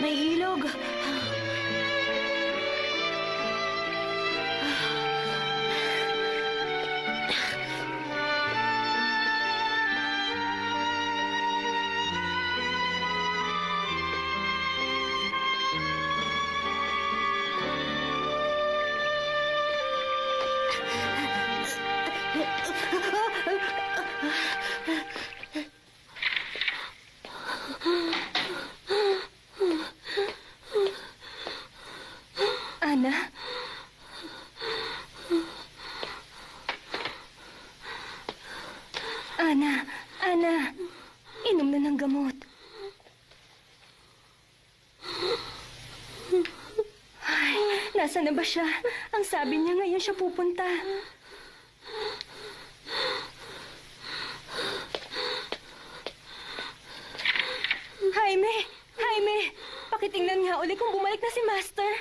May ilog. Nasa na ba siya? Ang sabi niya ngayon siya pupunta. Jaime! Jaime! Pakitingnan nga uli kung bumalik na si Master.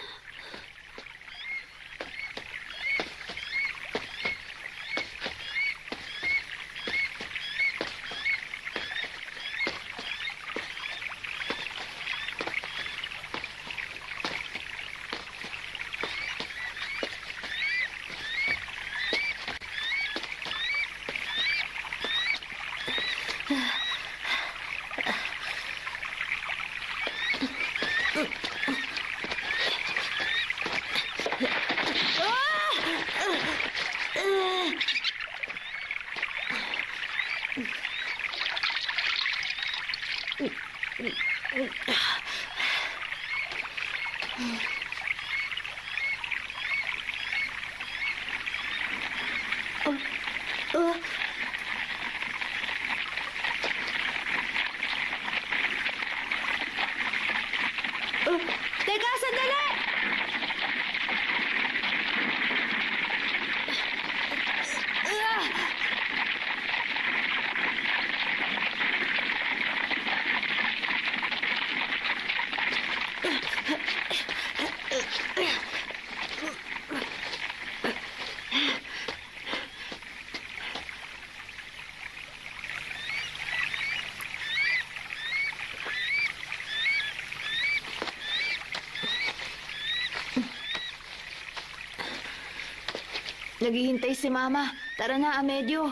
Naghihintay si Mama. Tara na, Amedyo.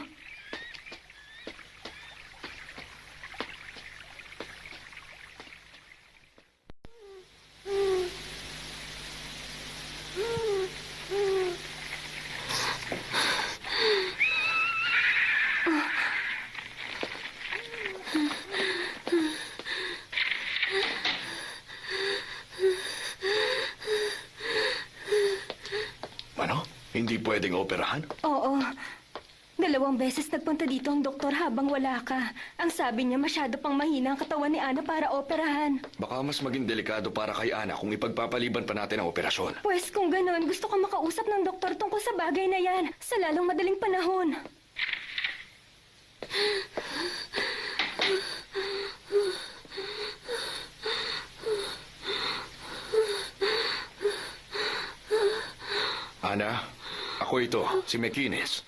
Ano? Hindi pwedeng operahan? Oo. Dalawang beses nagpunta dito ang doktor habang wala ka. Ang sabi niya masyado pang mahina ang katawan ni Ana para operahan. Baka mas maging delikado para kay Ana kung ipagpapaliban pa natin ang operasyon. Pues kung ganon, gusto ko makausap ng doktor tungkol sa bagay na yan sa lalong madaling panahon. Ana, ako ito, si McInnes.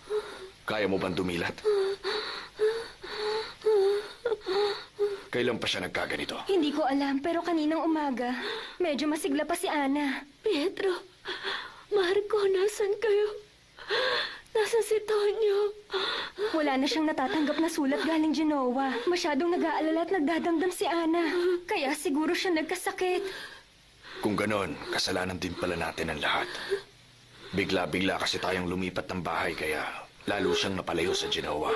Kaya mo bang dumilat? Kailan pa siya nagkaganito? Hindi ko alam, pero kaninang umaga, medyo masigla pa si Ana. Pietro, Marco, nasan kayo? Nasa si Tonyo? Wala na siyang natatanggap na sulat galing Genoa. Masyadong nag-aalala at nagdadamdam si Ana. Kaya siguro siya nagkasakit. Kung ganon, kasalanan din pala natin ang lahat. Bigla-bigla kasi tayong lumipat ng bahay kaya lalo siyang napalayo sa Genoa.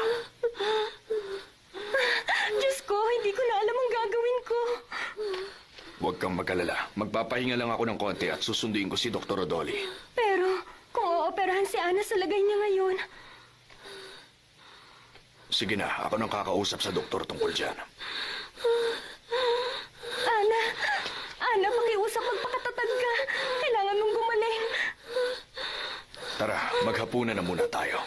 Diyos ko, hindi ko na alam ang gagawin ko. Huwag kang mag-alala. Magpapahinga lang ako ng konti at susunduin ko si Dr. Rodoli. Pero, kung ooperahan si Ana sa lagay niya ngayon, Sige na, ako nang kakausap sa doktor tungkol dyan. Ana, Ana, pakiusap magpakatatag ka. Kailangan mong gumaling. Tara, maghapunan na muna tayo.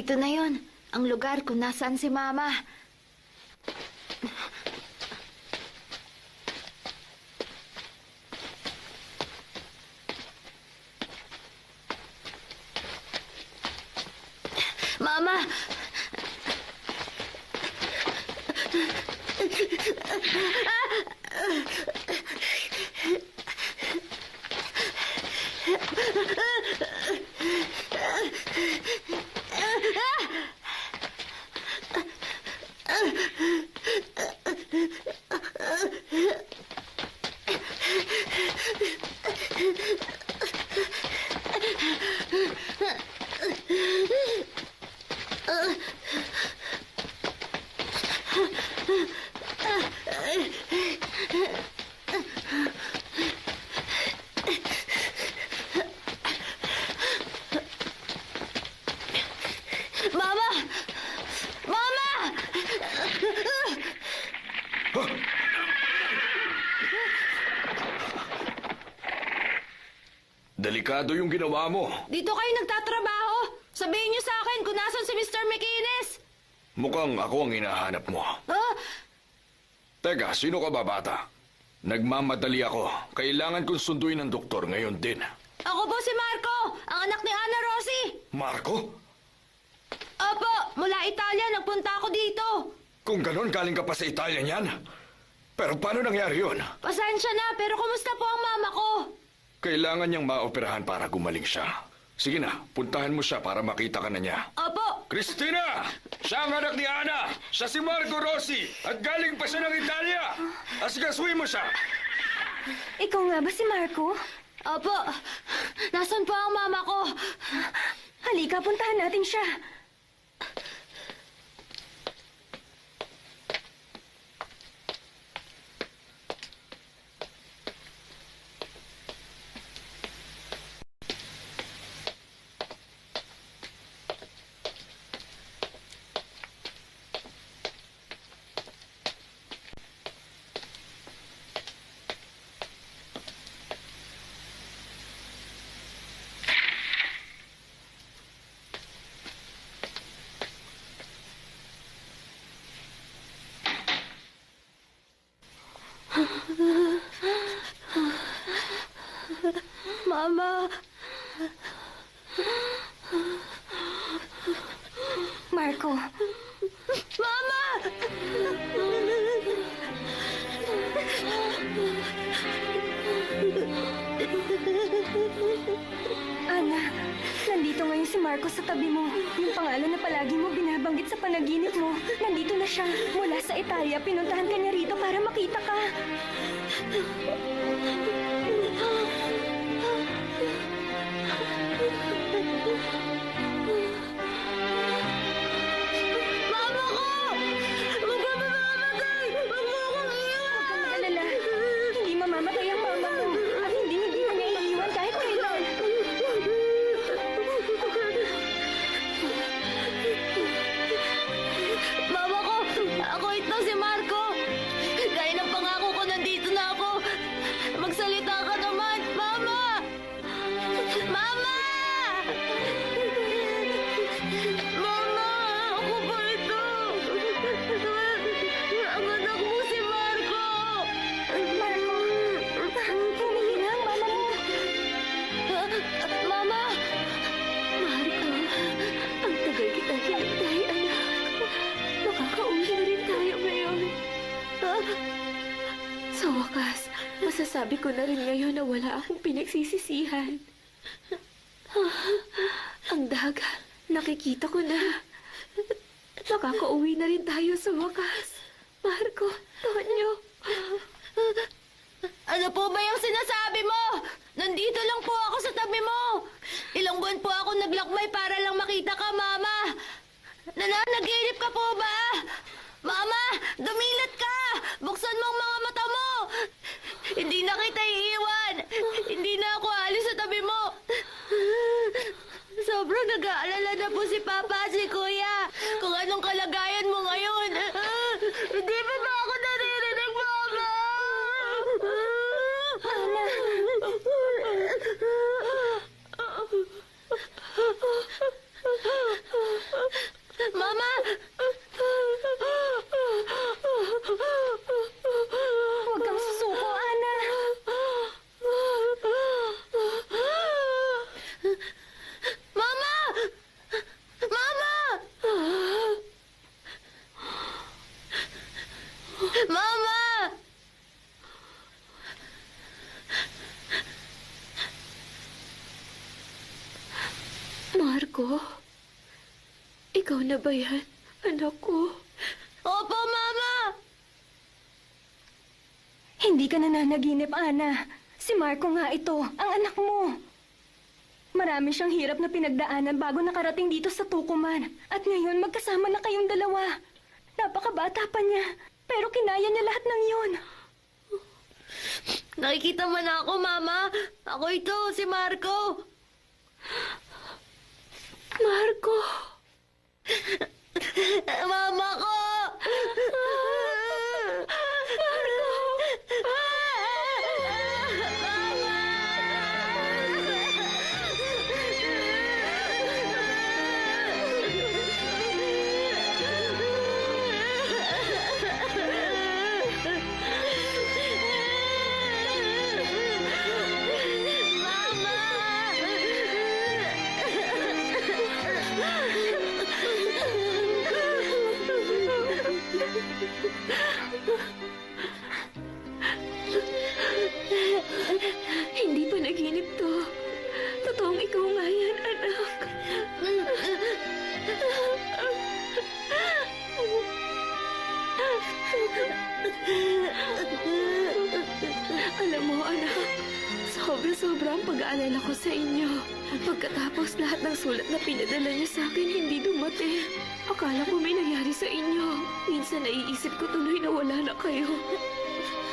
Ito na yon, ang lugar kung nasaan si Mama. Mama! Mama! Delikado yung ginawa mo. Dito kayo nagtatrabaho. Sabihin niyo sa akin kung nasan si Mr. McInnes. Mukhang ako ang hinahanap mo. Ah, Teka, sino ka ba bata? Nagmamadali ako. Kailangan kong sunduin ng doktor ngayon din. ako po si Marco, ang anak ni Ana Rossi. Marco? Opo, mula Italia nagpunta ako dito. Kung ganon, galing ka pa sa Italia niyan. Pero paano nangyari yun? Pasensya na, pero kumusta po ang mama ko? Kailangan niyang maoperahan para gumaling siya. Sige na, puntahan mo siya para makita ka na niya. Opo, Christina! Siya ang anak ni Ana! Siya si Marco Rossi! At galing pa siya ng Italia! Asgasuin mo siya! Ikaw nga ba si Marco? opo. Nasaan po ang mama ko? Halika, puntahan natin siya. Mama, Marco, ko na rin ngayon na wala akong pinagsisisihan. Ang dagat. Nakikita ko na. Makakauwi na rin tayo sa wakas. Marco, Tonyo. Ano po ba yung sinasabi mo? Nandito lang po ako sa tabi mo. Ilang buwan po ako naglakbay para lang makita ka, Mama. Nananaginip ka po ba? Mama, dumilat ka! Buksan mo ang mga mata mo! Hindi na kita iiwan! Hindi na ako alis sa tabi mo! Sobrang nag-aalala na po si Papa si Kuya kung anong kalagayan mo ngayon. Hindi pa ba ako naririnig, Mama? Mama! Huwag kang susuko, Ana. Mama! Mama! Mama! Marco? Ikaw na ba yan, anak ko? Opo, Mama! Hindi ka nananaginip, Ana. Si Marco nga ito, ang anak mo. Marami siyang hirap na pinagdaanan bago nakarating dito sa Tukuman. At ngayon, magkasama na kayong dalawa. Napakabata pa niya, pero kinaya niya lahat ng yun. Nakikita mo na ako, Mama. Ako ito, si Marco. Marco. Mama ko. Alam mo, anak, sobra-sobra ang pag-aalala ko sa inyo. Pagkatapos lahat ng sulat na pinadala niyo sa akin hindi dumating. Akala ko may nangyari sa inyo. Minsan naiisip ko tuloy na wala na kayo.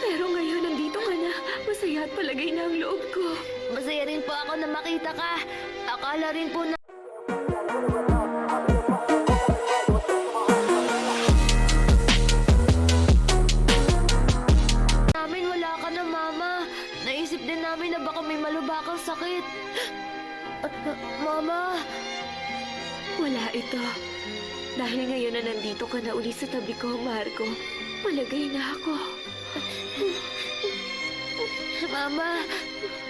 Pero ngayon nandito ka na. Masaya at palagay na ang loob ko. Masaya rin po ako na makita ka. Akala rin po na... Mama! Wala ito. Dahil ngayon na nandito ka na uli sa tabi ko, Marco, palagay na ako. Mama,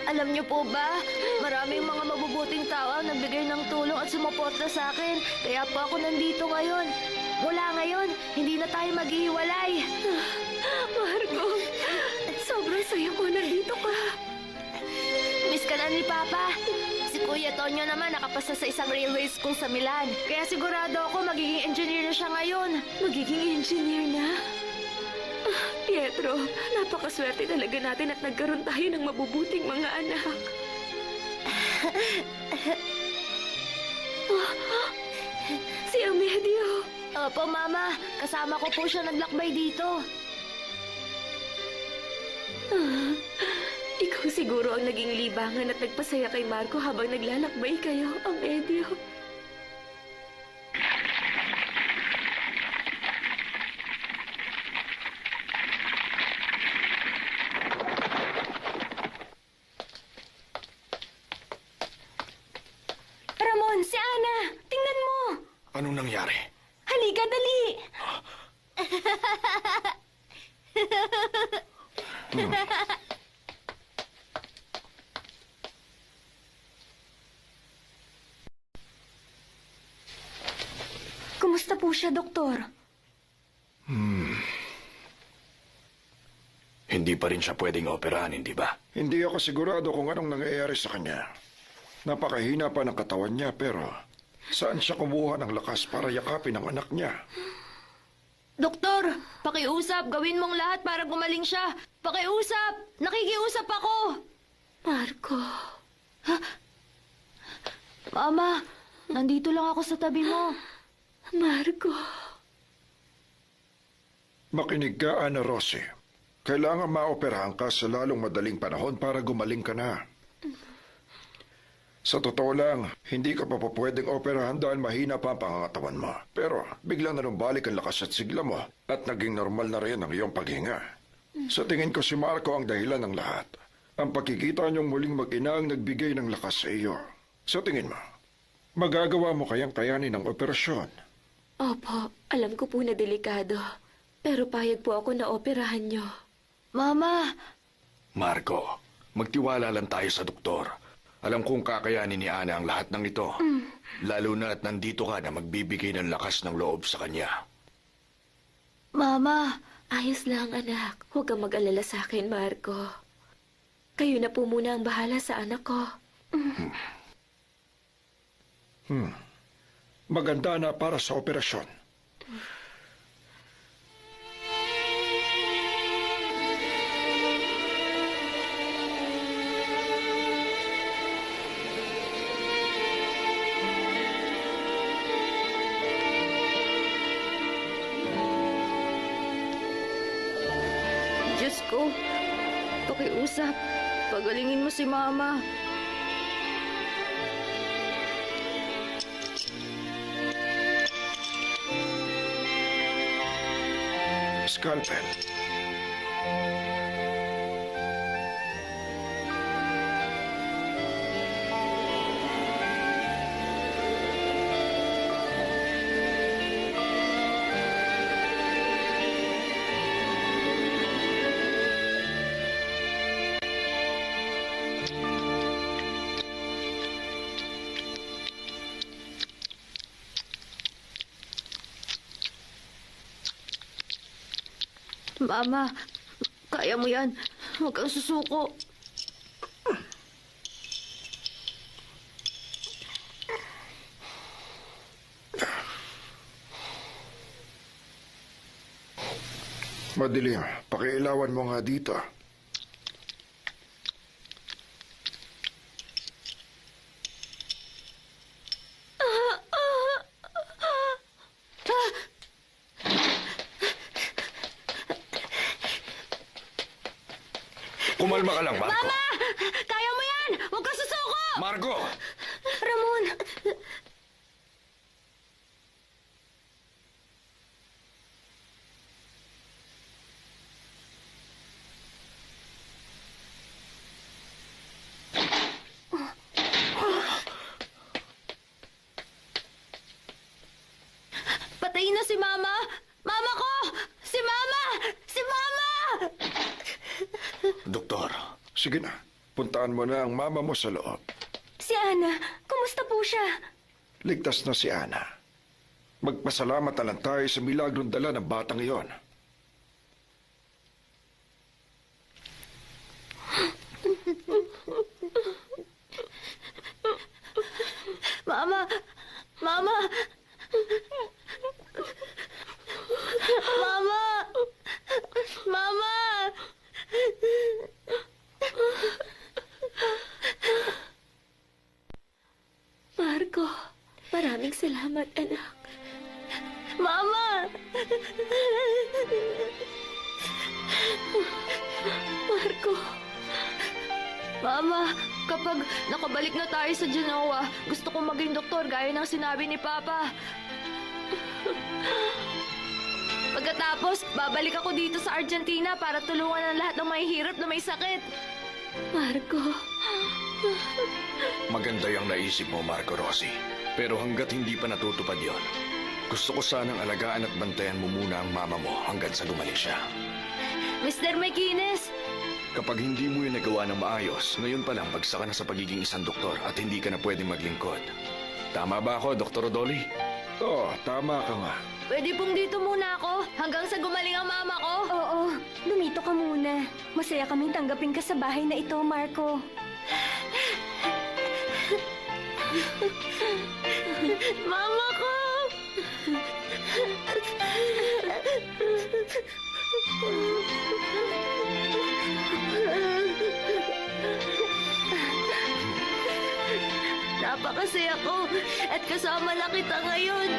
alam niyo po ba, maraming mga mabubuting tao ang nagbigay ng tulong at sumuporta sa akin. Kaya po ako nandito ngayon. Mula ngayon, hindi na tayo maghihiwalay. Marco, sobrang saya ko nandito ka. Miss ka na ni Papa. Kuya Tonyo naman nakapasa sa isang railway school sa Milan. Kaya sigurado ako magiging engineer na siya ngayon. Magiging engineer na? Ah, Pietro, napakaswerte talaga natin at nagkaroon tayo ng mabubuting mga anak. Ah, si Amedio. Opo, Mama. Kasama ko po siya naglakbay dito. Ah, ikaw siguro ang naging libangan at nagpasaya kay Marco habang naglalakbay kayo, Amedio. Ramon, si Ana! Tingnan mo! Anong nangyari? Halika, dali! Kumusta po siya, doktor? Hindi pa rin siya pwedeng operahan, hindi ba? Hindi ako sigurado kung anong nangyayari sa kanya. Napakahina pa ng katawan niya pero saan siya kumuha ng lakas para yakapin ang anak niya? Doktor, pakiusap. Gawin mong lahat para gumaling siya. Pakiusap. Nakikiusap ako. Marco. Mama, nandito lang ako sa tabi mo. Marco. Makinig ka, Ana Rossi. Kailangan maoperahan ka sa lalong madaling panahon para gumaling ka na. Sa totoo lang, hindi ka pa pwedeng operahan dahil mahina pa ang pangangatawan mo. Pero biglang nanumbalik ang lakas at sigla mo at naging normal na rin ang iyong paghinga. Sa tingin ko si Marco ang dahilan ng lahat. Ang pagkikita niyong muling mag-ina ang nagbigay ng lakas sa iyo. Sa tingin mo, magagawa mo kayang kayanin ang operasyon? Opo, alam ko po na delikado. Pero payag po ako na operahan niyo. Mama, Marco, magtiwala lang tayo sa doktor. Alam kong kakayanin ni Ana ang lahat ng ito. Lalo na at nandito ka na magbibigay ng lakas ng loob sa kanya. Mama, Ayos lang, anak. Huwag kang mag-alala sa akin, Marco. Kayo na po muna ang bahala sa anak ko. Maganda na para sa operasyon. Diyos ko. Pakiusap. Pagalingin mo si Mama. ex-girlfriend. Mama, kaya mo yan. Huwag kang susuko. Madilim, pakiilawan mo nga dito. Kumalma ka lang, Marco. Kaya mo yan! Huwag kang susuko! Marco! Ramon! Patayin na si Mama! Mama ko! Si Mama! Si Mama! Doktor, Sige na, puntaan mo na ang mama mo sa loob. Si Ana, kumusta po siya? Ligtas na si Ana. Magpasalamat na lang tayo sa milagrong dala ng batang iyon. Mama! Mama! Mama! Mama! Maraming salamat, anak. Mama! Marco, Mama, kapag nakabalik na tayo sa Genoa, gusto kong maging doktor gaya ng sinabi ni Papa. Pagkatapos, babalik ako dito sa Argentina para tulungan ang lahat ng mahihirap na may sakit. Marco. maganda yung naisip mo, Marco Rossi. Pero hanggat hindi pa natutupad yon, gusto ko sanang alagaan at bantayan mo muna ang mama mo hanggang sa gumaling siya. Mr. McInnes, Kapag hindi mo yun nagawa ng maayos, ngayon pa lang bagsak ka na sa pagiging isang doktor at hindi ka na pwedeng maglingkod. Tama ba ako, Dr. Rodoli? Oo, tama ka nga. pwede pong dito muna ako hanggang sa gumaling ang mama ko. Oo, dumito ka muna. Masaya kaming tanggapin ka sa bahay na ito, Marco. Mama ko! Napakasaya ko at kasama lang kita ngayon.